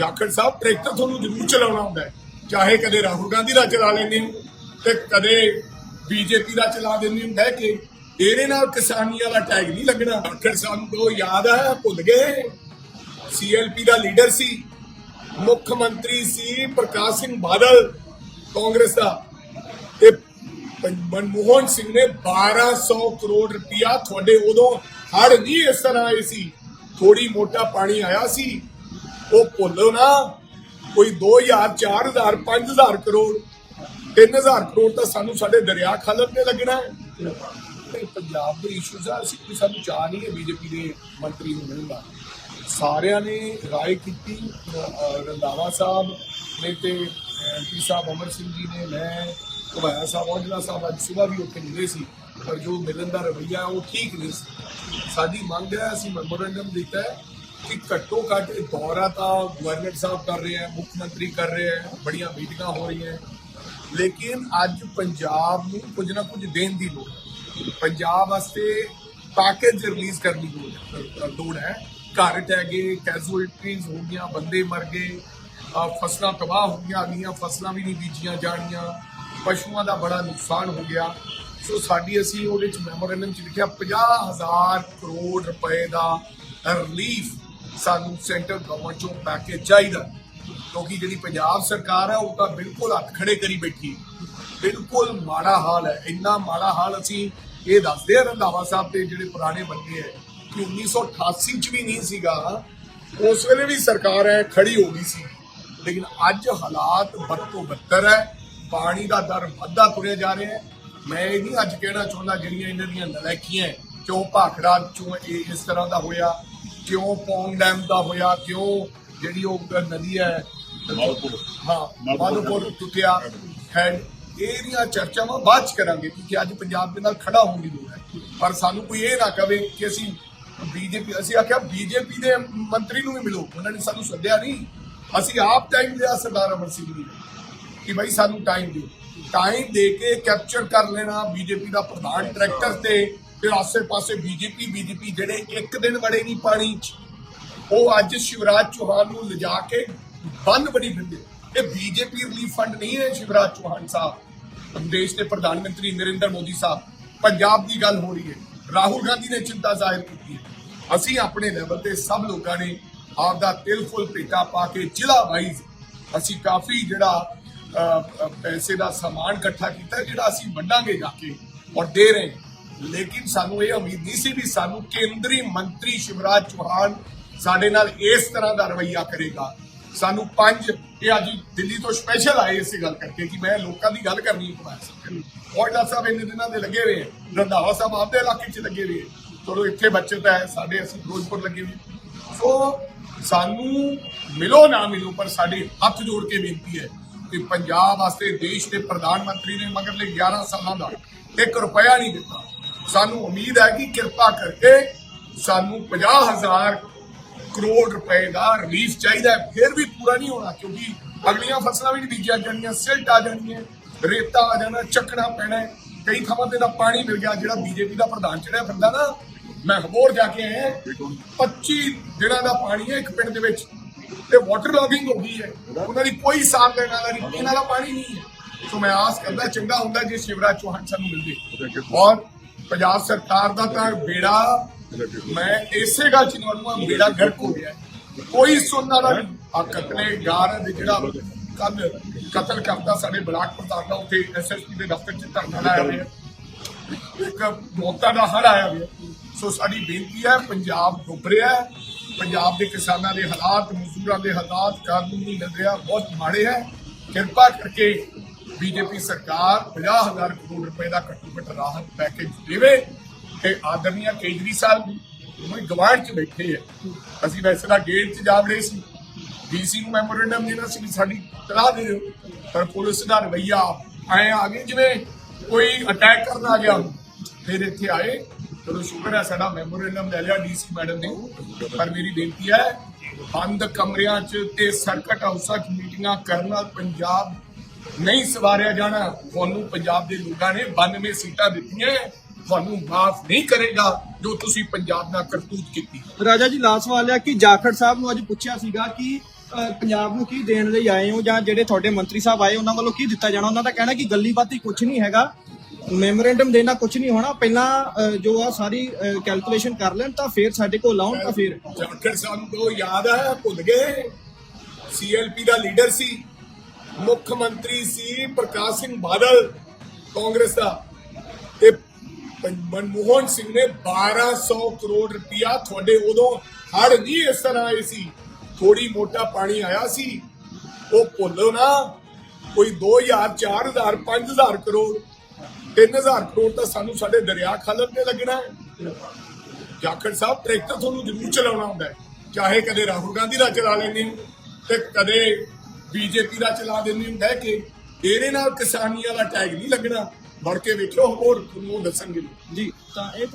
ਜਾਖੜ ਸਾਹਿਬ tractor ਤੁਹਾਨੂੰ ਜ਼ਰੂਰ ਚਲਾਉਣਾ ਹੁੰਦਾ ਹੈ। ਚਾਹੇ ਕਦੇ ਰਾਹੁਲ ਗਾਂਧੀ ਦਾ ਚਲਾ ਲੈਂਦੇ ਹੋ ਤੇ ਕਦੇ ਬੀਜੇਪੀ ਦਾ ਚਲਾ ਦਿੰਦੇ ਹੁੰਦਾ ਹੈ ਕਿ ਇਹਦੇ ਨਾਲ ਕਿਸਾਨੀਆਂ ਦਾ ਟੈਗ ਨਹੀਂ ਲੱਗਣਾ। ਜਾਖੜ ਸਾਹਿਬ ਨੂੰ ਉਹ ਯਾਦ ਆ, ਭੁੱਲ ਗਏ? ਸੀਐਲਪੀ ਦਾ ਲੀਡਰ ਸੀ, ਮੁੱਖ ਮੰਤਰੀ ਸੀ ਪ੍ਰਕਾਸ਼ ਸਿੰਘ ਬਾਦਲ, ਕਾਂਗਰਸ ਦਾ। ਤੇ ਮਨਮੋਹਨ ਸਿੰਘ ਨੇ 1200 ਕਰੋੜ ਰੁਪਇਆ ਤੁਹਾਡੇ ਉਦੋਂ ਹੜ ਨਹੀਂ ਇਸ ਤਰ੍ਹਾਂ ਆਏ ਸੀ। ਥੋੜੀ ਮੋਟਾ ਪਾਣੀ ਆਇਆ ਸੀ। ਉਹ ਭੁੱਲੋ ਨਾ। ਕੋਈ 2000 4000 5000 ਕਰੋੜ 3000 ਕਰੋੜ ਤਾਂ ਸਾਨੂੰ ਸਾਡੇ ਦਰਿਆ ਖਾਲਤ ਤੇ ਲੱਗਣਾ ਹੈ। ਪੰਜਾਬ ਦੇ ਇਸ਼ੂਜ਼ ਆ, ਅਸੀਂ ਕੋਈ ਸਾਨੂੰ ਚਾਹ ਨਹੀਂ ਹੈ ਬੀਜੇਪੀ ਦੇ ਮੰਤਰੀ ਨੂੰ ਮਿਲਣ ਦਾ। ਸਾਰਿਆਂ ਨੇ ਰਾਏ ਕੀਤੀ, ਅਹ, ਰੰਧਾਵਾ ਸਾਹਿਬ ਨੇ ਤੇ ਐਮਪੀ ਸਾਹਿਬ, ਅਮਰ ਸਿੰਘ ਜੀ ਨੇ, ਮੈਂ, ਘੁਬਾਇਆ ਸਾਹਿਬ, ਔਜਲਾ ਸਾਹਿਬ ਅੱਜ ਸਵੇਰ ਵੀ ਉੱਥੇ ਮਿਲੇ ਸੀ, ਪਰ ਜੋ ਮਿਲਣ ਦਾ ਰਵਈਆ ਉਹ ਠੀਕ ਨਹੀਂ ਸੀ। ਸਾਡੀ ਮੰਗ ਹੈ, ਅਸੀਂ ਮੈਮੋਰੈਂਡਮ ਦਿੱਤਾ ਹੈ ਕਿ ਘੱਟੋ ਘੱਟ ਦੌਰਾ ਤਾਂ ਗਵਰਨਰ ਸਾਹਿਬ ਕਰ ਰਹੇ ਹੈ, ਮੁੱਖ ਮੰਤਰੀ ਕਰ ਰਹੇ ਹੈ, ਬੜੀਆਂ ਮੀਟਿੰਗਾਂ ਹੋ ਰਹੀਆਂ ਲੇਕਿਨ ਅੱਜ ਪੰਜਾਬ ਨੂੰ ਕੁਝ ਨਾ ਕੁਝ ਦੇਣ ਦੀ ਲੋੜ ਪੰਜਾਬ ਵਾਸਤੇ ਪੈਕੇਜ ਰਿਲੀਜ਼ ਕਰਨ ਦੀ ਲੋੜ ਹੈ ਲੋੜ ਹੈ। ਘਰ ਟਹਿ ਗਏ ਕੈਜੂਅਲਟੀਜ਼ ਹੋ ਗਈਆਂ, ਬੰਦੇ ਮਰ ਗਏ ਫਸਲਾਂ ਤਬਾਹ ਹੋ ਗਈਆਂ, ਅਗਲੀਆਂ ਫਸਲਾਂ ਵੀ ਨਹੀਂ ਬੀਜੀਆਂ ਜਾਣੀਆਂ, ਪਸ਼ੂਆਂ ਦਾ ਬੜਾ ਨੁਕਸਾਨ ਹੋ ਗਿਆ। ਸੋ ਸਾਡੀ ਅਸੀਂ ਉਹਦੇ ਵਿੱਚ ਮੈਮੋਰੈਂਡਮ ਚ ਲਿਖਿਆ 50000 ਕਰੋੜ ਰੁਪਏ ਦਾ ਰਿਲੀਫ ਸਾਨੂੰ ਸੈਂਟਰ ਗਵਰਨਮੈਂਟ ਚੋਂ ਪੈਕੇਜ ਚਾਹੀਦਾ। ਕਿਉਂਕਿ ਜਿਹੜੀ ਪੰਜਾਬ ਸਰਕਾਰ ਹੈ ਉਹ ਤਾਂ ਬਿਲਕੁਲ ਹੱਥ ਖੜੇ ਕਰੀ ਬੈਠੀ ਬਿਲਕੁਲ ਮਾੜਾ ਹਾਲ ਹੈ। ਇੰਨਾ ਮਾੜਾ ਹਾਲ ਅਸੀਂ ਇਹ ਦੱਸਦੇ ਆ ਰੰਧਾਵਾ ਸਾਹਿਬ ਤੇ ਜਿਹੜੇ ਪੁਰਾਣੇ ਬੰਦੇ ਹੈ ਕਿ 1988 ਚ ਵੀ ਨਹੀਂ ਸੀਗਾ। ਉਸ ਵੇਲੇ ਵੀ ਸਰਕਾਰ ਹੈ ਖੜੀ ਹੋ ਗਈ ਸੀ। ਲੇਕਿਨ ਅੱਜ ਹਾਲਾਤ ਬਦ ਤੋਂ ਬੱਤਰ ਹੈ। ਪਾਣੀ ਦਾ ਦਰ ਵੱਧਦਾ ਤੁਰਿਆ ਜਾ ਰਿਹਾ ਹੈ। ਮੈਂ ਇਹ ਨਹੀਂ ਅੱਜ ਕਹਿਣਾ ਚਾਹੁੰਦਾ ਜਿਹੜੀਆਂ ਇਹਨਾਂ ਦੀਆਂ ਨਲਾਇਕੀਆਂ ਹੈ, ਕਿਉਂ ਭਾਖੜਾ ਚੋਂ ਇਹ ਇਸ ਤਰ੍ਹਾਂ ਦਾ ਹੋਇਆ। ਕਿਉਂ ਪੌਂਗ ਡੈਮ ਦਾ ਹੋਇਆ ਕਿਉਂ ਜਿਹੜੀ ਉਹ ਨਦੀ ਹੈ? ਹਾਂ ਮਾਧੋਪੁਰ ਟੁੱਟਿਆ। ਹੈਡ ਇਹਦੀਆਂ ਚਰਚਾਵਾਂ ਬਾਅਦ ਚ ਕਰਾਂਗੇ ਕਿਉਂਕਿ ਅੱਜ ਪੰਜਾਬ ਦੇ ਨਾਲ ਖੜਾ ਹੋਣ ਦੀ ਲੋੜ ਹੈ। ਪਰ ਸਾਨੂੰ ਕੋਈ ਇਹ ਨਾ ਕਵੇ ਕਿ ਅਸੀਂ ਬੀਜੇਪੀ ਅਸੀਂ ਆਖਿਆ ਬੀਜੇਪੀ ਦੇ ਮੰਤਰੀ ਨੂੰ ਵੀ ਮਿਲੋ। ਉਹਨਾਂ ਨੇ ਸਾਨੂੰ ਸੱਦਿਆ ਨਹੀਂ। ਅਸੀਂ ਆਪ ਟਾਈਮ ਲਿਆ ਸਰਦਾਰ ਅਮਰ ਸਿੰਘ ਜੀ ਕਿ ਭਾਈ ਸਾਨੂੰ ਟਾਈਮ ਦਿਓ। ਟਾਈਮ ਦੇ ਕੇ ਕੈਪਚਰ ਕਰ ਲੈਣਾ ਬੀਜੇਪੀ ਦਾ ਪ੍ਰਧਾਨ ਡਾਇਰੈਕਟਰ ਤੇ। ਫਿਰ ਆਸੇ-ਪਾਸੇ ਬੀਜੇਪੀ ਬੀਜੇਪੀ ਜਿਹੜੇ ਇੱਕ ਦਿਨ ਵੜੇ ਨਹੀਂ ਪਾਣੀ 'ਚ, ਉਹ ਅੱਜ ਸ਼ਿਵਰਾਜ ਚੌਹਾਨ ਨੂੰ ਲਿਜਾ ਕੇ ਬੰਨ ਬਣੀ ਫਿਰਦੇ ਇਹ ਬੀਜੇਪੀ ਰਿਲੀਫ ਫੰਡ ਨਹੀਂ ਹੈ ਸ਼ਿਵਰਾਜ ਚੌਹਾਨ ਸਾਹਿਬ। ਦੇਸ਼ ਦੇ ਪ੍ਰਧਾਨ ਮੰਤਰੀ ਨਰਿੰਦਰ ਮੋਦੀ ਸਾਹਿਬ, ਪੰਜਾਬ ਦੀ ਗੱਲ ਹੋ ਰਹੀ ਹੈ। ਰਾਹੁਲ ਗਾਂਧੀ ਨੇ ਚਿੰਤਾ ਜ਼ਾਹਿਰ ਕੀਤੀ ਹੈ। ਅਸੀਂ ਆਪਣੇ ਲੈਵਲ ਤੇ ਸਭ ਲੋਕਾਂ ਨੇ ਆਪਦਾ ਤਿਲ ਫੁੱਲ ਭੇਟਾ ਪਾ ਕੇ ਜ਼ਿਲ੍ਹਾ ਵਾਈਜ਼ ਅਸੀਂ ਕਾਫੀ ਜਿਹੜਾ ਪੈਸੇ ਦਾ ਸਮਾਨ ਇਕੱਠਾ ਕੀਤਾ, ਜਿਹੜਾ ਅਸੀਂ ਵੰਡਾਂਗੇ ਜਾ ਕੇ ਔਰ ਦੇ ਰਹੇ ਲੇਕਿਨ ਸਾਨੂੰ ਇਹ ਉਮੀਦ ਨਹੀਂ ਸੀ ਵੀ ਸਾਨੂੰ ਕੇਂਦਰੀ ਮੰਤਰੀ ਸ਼ਿਵਰਾਜ ਚੌਹਾਨ ਸਾਡੇ ਨਾਲ ਇਸ ਤਰ੍ਹਾਂ ਦਾ ਰਵਈਆ ਕਰੇਗਾ। ਸਾਨੂੰ ਪੰਜ, ਇਹ ਅੱਜ ਦਿੱਲੀ ਤੋਂ ਸਪੈਸ਼ਲ ਆਏ ਇਸੇ ਗੱਲ ਕਰਕੇ ਕਿ ਮੈਂ ਲੋਕਾਂ ਦੀ ਗੱਲ ਕਰਨੀ ਹੈ ਔਜਲਾ ਸਾਹਿਬ ਇੰਨੇ ਦਿਨਾਂ ਦੇ ਲੱਗੇ ਹੋਏ ਹੈ ਰੰਧਾਵਾ ਸਾਹਿਬ ਆਪਦੇ ਇਲਾਕੇ 'ਚ ਲੱਗੇ ਰਹੇ ਹੈ ਚਲੋ ਇੱਥੇ ਬੱਚਤ ਹੈ, ਸਾਡੇ ਅਸੀਂ ਫਿਰੋਜ਼ਪੁਰ ਲੱਗੇ ਹੋਏ ਸੋ ਸਾਨੂੰ ਮਿਲੋ ਨਾ ਮਿਲੋ, ਪਰ ਸਾਡੇ ਹੱਥ ਜੋੜ ਕੇ ਬੇਨਤੀ ਹੈ ਕਿ ਪੰਜਾਬ ਵਾਸਤੇ ਦੇਸ਼ ਦੇ ਪ੍ਰਧਾਨ ਮੰਤਰੀ ਨੇ ਮਗਰਲੇ 11 ਸਾਲਾਂ ਦਾ 1 ਰੁਪਇਆ ਨਹੀਂ ਦਿੱਤਾ। ਸਾਨੂੰ ਉਮੀਦ ਹੈ ਕਿ ਕਿਰਪਾ ਕਰਕੇ ਸਾਨੂੰ 50000 ਕਰੋੜ ਰੁਪਏ ਦਾ ਰਿਲੀਫ ਚਾਹੀਦਾ ਹੈ। ਫਿਰ ਵੀ ਪੂਰਾ ਨਹੀਂ ਹੋਣਾ ਕਿਉਂਕਿ ਅਗਲੀਆਂ ਫਸਲਾਂ ਵੀ ਨਹੀਂ ਬੀਜੀਆਂ ਜਾਣੀਆਂ ਸਿਲਟ ਆ ਜਾਣੀਆਂ ਰੇਤਾ ਆ ਜਾਣਾ ਚੱਕਣਾ ਪੈਣਾ ਹੈ। ਕਈ ਥਾਵਾਂ ਤੇ ਤਾਂ ਪਾਣੀ ਮਿਲ ਗਿਆ ਜਿਹੜਾ ਬੀਜੇਪੀ ਦਾ ਪ੍ਰਧਾਨ ਚੜਿਆ ਫਿਰਦਾ ਨਾ ਮੈਂ ਹਬੋਰ ਜਾ ਕੇ ਆਇਆ 25 ਦਿਨਾਂ ਦਾ ਪਾਣੀ ਹੈ ਇੱਕ ਪਿੰਡ ਦੇ ਵਿੱਚ ਤੇ ਵਾਟਰ ਲੌਗਿੰਗ ਹੋ ਗਈ ਹੈ। ਉਹਨਾਂ ਦੀ ਕੋਈ ਸਾਫ਼ ਲੈਣ ਵਾਲਾ ਨਹੀਂ ਪੀਣ ਵਾਲਾ ਪਾਣੀ ਨਹੀਂ ਹੈ। ਸੋ ਮੈਂ ਆਸ ਕਰਦਾ ਚੰਗਾ ਹੁੰਦਾ ਜੇ ਸ਼ਿਵਰਾਜ ਚੌਹਾਨ ਸਾਨੂੰ ਮਿਲਦੇ ਔਰ ਪੰਜਾਬ ਸਰਕਾਰ ਦਾ ਤਾਂ ਬੇੜਾ, ਮੈਂ ਇਸੇ ਗੱਲ ਚ ਨੋਟਵਾ ਬੇੜਾ ਗਰਕ ਹੋ ਗਿਆ। ਕੋਈ ਸੁਣਨ ਵਾਲਾ ਆ ਕਤਲੇ ਦੇ ਜਿਹੜਾ ਕੱਲ ਕਤਲ ਕਰਦਾ ਸਾਡੇ ਬਲਾਕ ਪ੍ਰਧਾਨ ਦਾ, ਉੱਥੇ ਐਸਐਸਪੀ ਦੇ ਦਫ਼ਤਰ ਚ ਧਰਨਾ ਲਾਇਆ ਹੋਇਆ। ਇੱਕ ਮੌਤਾਂ ਦਾ ਹੜ ਆਇਆ ਹੋਇਆ। ਸੋ ਸਾਡੀ ਬੇਨਤੀ ਹੈ, ਪੰਜਾਬ ਡੁੱਬ ਰਿਹਾ ਪੰਜਾਬ ਦੇ ਕਿਸਾਨਾਂ ਦੇ ਹਾਲਾਤ, ਮਜ਼ਦੂਰਾਂ ਦੇ ਹਾਲਾਤ, ਕਾਨੂੰਨੀ ਰਿਹਾ ਬਹੁਤ ਮਾੜੇ ਹੈ। ਕਿਰਪਾ ਕਰਕੇ ਬੀਜੇਪੀ ਸਰਕਾਰ 50000 ਕਰੋੜ ਰੁਪਏ ਦਾ ਘੱਟੋ ਘੱਟ ਰਾਹਤ ਪੈਕੇਜ ਦੇਵੇ ਤੇ ਆਦਰਨੀਆ ਕੇਜਰੀ ਸਾਹਿਬ ਗਵਾਂਢ ਚ ਬੈਠੇ ਹੈ ਅਸੀਂ ਵੈਸੇ ਤਾਂ ਗੇਟ ਚ ਜਾ ਵੜੇ ਸੀ। ਡੀਸੀ ਨੂੰ ਮੈਮੋਰੈਂਡਮ ਦੇਣਾ ਸੀ ਸਾਡੀ ਤਲਾਹ ਦੇ ਦਿਓ। ਪਰ ਪੁਲਿਸ ਦਾ ਰਵਈਆ ਐ ਆ ਗਏ ਜਿਵੇਂ ਕੋਈ ਅਟੈਕ ਕਰਨ ਆ ਗਿਆ। ਫਿਰ ਇੱਥੇ ਆਏ। ਚਲੋ ਸ਼ੁਕਰ ਹੈ ਸਾਡਾ ਮੈਮੋਰੈਂਡਮ ਲੈ ਲਿਆ ਡੀਸੀ ਮੈਡਮ ਨੇ। ਪਰ ਮੇਰੀ ਬੇਨਤੀ ਹੈ, ਬੰਦ ਕਮਰਿਆਂ 'ਚ ਤੇ ਸਰਕਟ ਹਾਊਸਾਂ 'ਚ ਮੀਟਿੰਗਾਂ ਕਰਨਾ ਪੰਜਾਬ ਨਹੀਂ ਸਵਾਰਿਆ ਜਾਣਾ। ਤੁਹਾਨੂੰ ਪੰਜਾਬ ਦੇ ਲੋਕਾਂ ਨੇ 92 ਸੀਟਾਂ ਦਿੱਤੀਆਂ ਤੁਹਾਨੂੰ ਮਾਫ ਨਹੀਂ ਕਰੇਗਾ ਜੋ ਤੁਸੀਂ ਪੰਜਾਬ ਨਾਲ ਕਰਤੂਤ ਕੀਤੀ। ਰਾਜਾ ਜੀ ਲਾਸਟ ਸਵਾਲ ਹੈ ਕਿ ਜਾਖੜ ਸਾਹਿਬ ਨੂੰ ਅੱਜ ਪੁੱਛਿਆ ਸੀਗਾ ਕਿ ਪੰਜਾਬ ਨੂੰ ਕੀ ਦੇਣ ਲਈ ਆਏ ਹੋ ਜਾਂ ਜਿਹੜੇ ਤੁਹਾਡੇ ਮੰਤਰੀ ਸਾਹਿਬ ਆਏ ਉਹਨਾਂ ਵੱਲੋਂ ਕੀ ਦਿੱਤਾ ਜਾਣਾ? ਉਹਨਾਂ ਦਾ ਕਹਿਣਾ ਕਿ ਗੱਲੀ ਬਾਤੀ ਕੁਝ ਨਹੀਂ ਹੈਗਾ। ਮੈਮੋਰੈਂਡਮ ਦੇਣਾ ਕੁਝ ਨਹੀਂ ਹੋਣਾ। ਪਹਿਲਾਂ ਜੋ ਆ ਸਾਰੀ ਕੈਲਕੂਲੇਸ਼ਨ ਕਰ ਲੈਣ ਤਾਂ ਫਿਰ ਸਾਡੇ ਕੋਲ ਆਉਣ ਤਾਂ ਫਿਰ। ਜਾਖੜ ਸਾਨੂੰ ਤੋਂ ਯਾਦ ਆ ਭੁੱਲ ਗਏ। ਸੀਐਲਪੀ ਦਾ ਲੀਡਰ ਸੀ। ਮੁੱਖ ਮੰਤਰੀ ਸੀ ਪ੍ਰਕਾਸ਼ ਸਿੰਘ ਬਾਦਲ, ਕਾਂਗਰਸ ਦਾ। ਤੇ ਮਨਮੋਹਨ ਸਿੰਘ ਨੇ 1200 ਕਰੋੜ ਰੁਪਇਆ ਤੁਹਾਡੇ ਉਦੋਂ ਹੜ ਨਹੀਂ ਇਸ ਤਰ੍ਹਾਂ ਆਏ ਸੀ। ਥੋੜੀ ਮੋਟਾ ਪਾਣੀ ਆਇਆ ਸੀ। ਉਹ ਭੁੱਲੋ ਨਾ, ਕੋਈ 2000 4000 5000 ਕਰੋੜ। 3000 ਕਰੋੜ ਤਾਂ ਸਾਨੂੰ ਸਾਡੇ ਦਰਿਆ ਖਾਲਣ ਤੇ ਲੱਗਣਾ ਹੈ। ਜਾਖੜ ਸਾਹਿਬ, ਟਰੈਕਟਰ ਤੁਹਾਨੂੰ ਜ਼ਰੂਰ ਚਲਾਉਣਾ ਹੁੰਦਾ ਚਾਹੇ ਕਦੇ ਰਾਹੁਲ ਗਾਂਧੀ ਦਾ ਚਲਾ ਲੈਂਦੇ ਹੋ ਤੇ ਕਦੇ ਬੀਜੇਪੀ ਦਾ ਚਲਾ ਦਿੰਦੇ ਬਹਿ ਕੇ, ਇਹਦੇ ਨਾਲ ਕਿਸਾਨੀ ਵਾਲਾ ਟੈਗ ਨਹੀਂ ਲੱਗਣਾ। ਵੜ ਕੇ ਵੇਖੋ ਹੋਰ ਤੁਹਾਨੂੰ ਉਹ ਦੱਸਣਗੇ। ਜੀ, ਤਾਂ ਇਹ